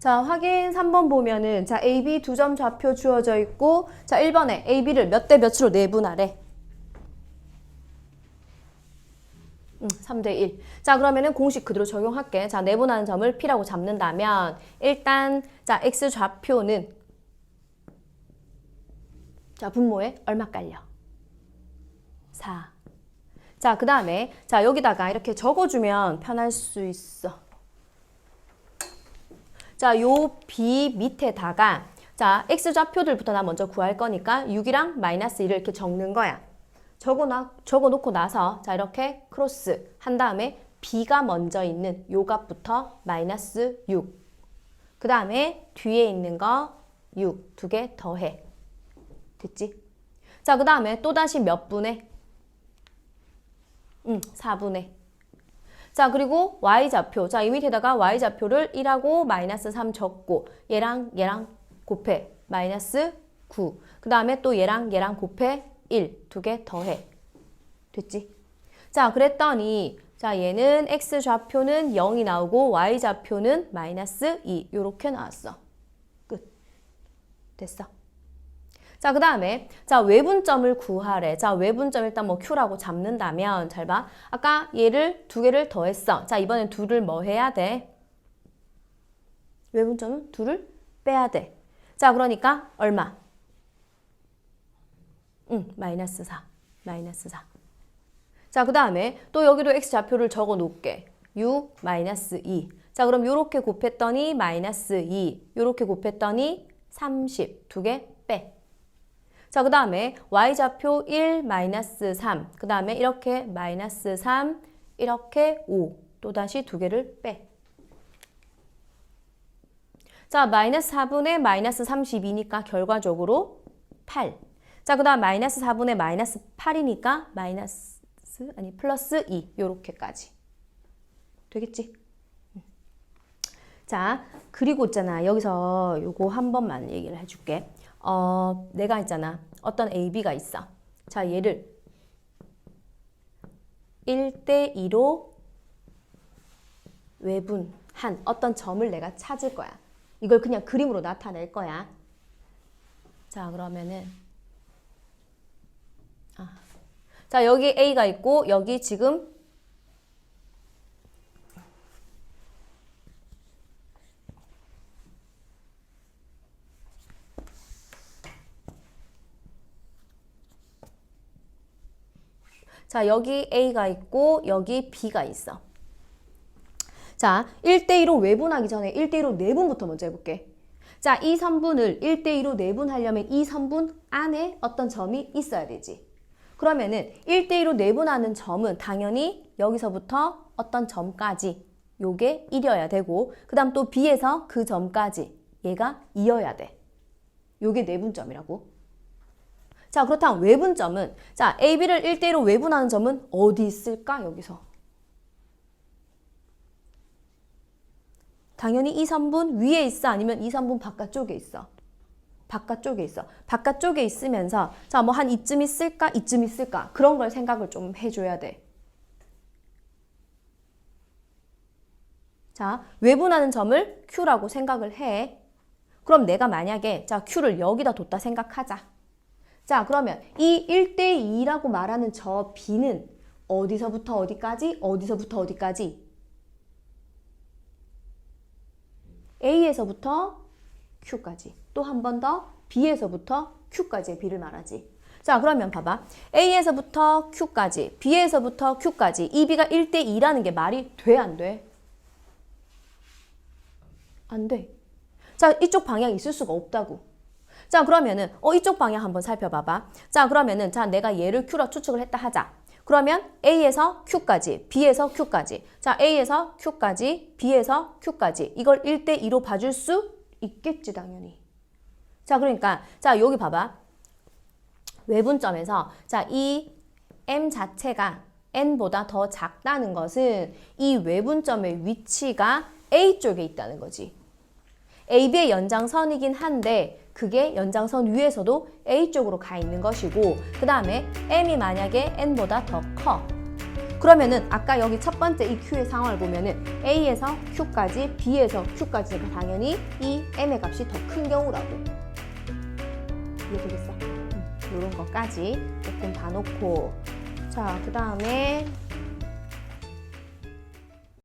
자, 확인 3번 보면은 자, AB 두 점 좌표 주어져 있고 자, 1번에 AB를 몇 대 몇으로 내분하래. 음, 3대 1. 자, 그러면은 공식 그대로 적용할게. 자, 내분하는 점을 P라고 잡는다면 일단 자, X 좌표는 자, 분모에 얼마 깔려? 4. 자, 그 다음에 자, 여기다가 이렇게 적어주면 편할 수 있어. 자, 요 B 밑에다가 자, X 좌표들부터 나 먼저 구할 거니까 6이랑 마이너스 1을 이렇게 적는 거야. 적어, 놔, 적어 놓고 나서 자, 이렇게 크로스 한 다음에 B가 먼저 있는 요 값부터 마이너스 6. 그 다음에 뒤에 있는 거 6. 두 개 더해. 됐지? 자, 그 다음에 또다시 몇 분의? 응, 4분의. 자, 그리고 y좌표. 자, 이 밑에다가 y좌표를 1하고 마이너스 3 적고 얘랑 얘랑 곱해. 마이너스 9. 그 다음에 또 얘랑 얘랑 곱해. 1. 두 개 더해. 됐지? 자, 그랬더니 자, 얘는 x좌표는 0이 나오고 y좌표는 마이너스 2. 요렇게 나왔어. 끝. 됐어. 자, 그 다음에, 자, 외분점을 구하래. 자, 외분점 일단 뭐 Q라고 잡는다면, 잘 봐. 아까 얘를 두 개를 더했어. 자, 이번엔 둘을 뭐 해야 돼? 외분점은 둘을 빼야 돼. 자, 그러니까 얼마? 응, 마이너스 4. 마이너스 4. 자, 그 다음에 또 여기도 X좌표를 적어 놓을게. 6, 마이너스 2. 자, 그럼 요렇게 곱했더니 마이너스 2. 요렇게 곱했더니 30. 두개 빼. 자, 그 다음에 y좌표 1, 마이너스 3. 그 다음에 이렇게 마이너스 3, 이렇게 5. 또다시 두 개를 빼. 자, 마이너스 4분의 마이너스 32니까 결과적으로 8. 자, 그 다음 마이너스 4분의 마이너스 8이니까 마이너스, 아니, 플러스 2. 요렇게까지. 되겠지? 자, 그리고 있잖아. 여기서 요거 한 번만 얘기를 해줄게. 어, 내가 있잖아. 어떤 AB가 있어. 자, 얘를 1대 2로 외분한 어떤 점을 내가 찾을 거야. 이걸 그냥 그림으로 나타낼 거야. 자, 그러면은 아. 자, 여기 A가 있고 여기 지금 자, 여기 A가 있고 여기 B가 있어. 자, 1대2로 외분하기 전에 1대2로 내분부터 먼저 해볼게. 자, 이 선분을 1대2로 내분하려면 이 선분 안에 어떤 점이 있어야 되지. 그러면은 1대2로 내분하는 점은 당연히 여기서부터 어떤 점까지 요게 1이어야 되고 그 다음 또 B에서 그 점까지 얘가 2여야 돼. 요게 내분점이라고. 자, 그렇다면 외분점은 자, AB를 1대1로 외분하는 점은 어디 있을까? 여기서. 당연히 이 선분 위에 있어 아니면 이 선분 바깥쪽에 있어. 바깥쪽에 있어. 바깥쪽에 있으면서 자, 뭐 한 이쯤 있을까? 이쯤 있을까? 그런 걸 생각을 좀 해줘야 돼. 자, 외분하는 점을 Q라고 생각을 해. 그럼 내가 만약에 자, Q를 여기다 뒀다 생각하자. 자, 그러면 이 1대2라고 말하는 저 B는 어디서부터 어디까지? 어디서부터 어디까지? A에서부터 Q까지. 또 한 번 더 B에서부터 Q까지의 B를 말하지. 자, 그러면 봐봐. A에서부터 Q까지, B에서부터 Q까지. 이 B가 1대2라는 게 말이 돼, 안 돼? 안 돼. 자, 이쪽 방향이 있을 수가 없다고. 자, 그러면은 어 이쪽 방향 한번 살펴봐봐. 자, 그러면은 자 내가 얘를 Q로 추측을 했다 하자. 그러면 A에서 Q까지, B에서 Q까지. 자, A에서 Q까지, B에서 Q까지. 이걸 1대 2로 봐줄 수 있겠지, 당연히. 자, 그러니까 자, 여기 봐봐. 외분점에서 자, 이 M 자체가 N보다 더 작다는 것은 이 외분점의 위치가 A 쪽에 있다는 거지. AB의 연장선이긴 한데 그게 연장선 위에서도 A 쪽으로 가 있는 것이고 그 다음에 M이 만약에 N보다 더 커. 그러면은 아까 여기 첫 번째 이 Q의 상황을 보면은 A에서 Q까지, B에서 Q까지가 당연히 이 M의 값이 더 큰 경우라고. 이해되겠어? 음, 이런 것까지 조금 봐놓고 자, 그 다음에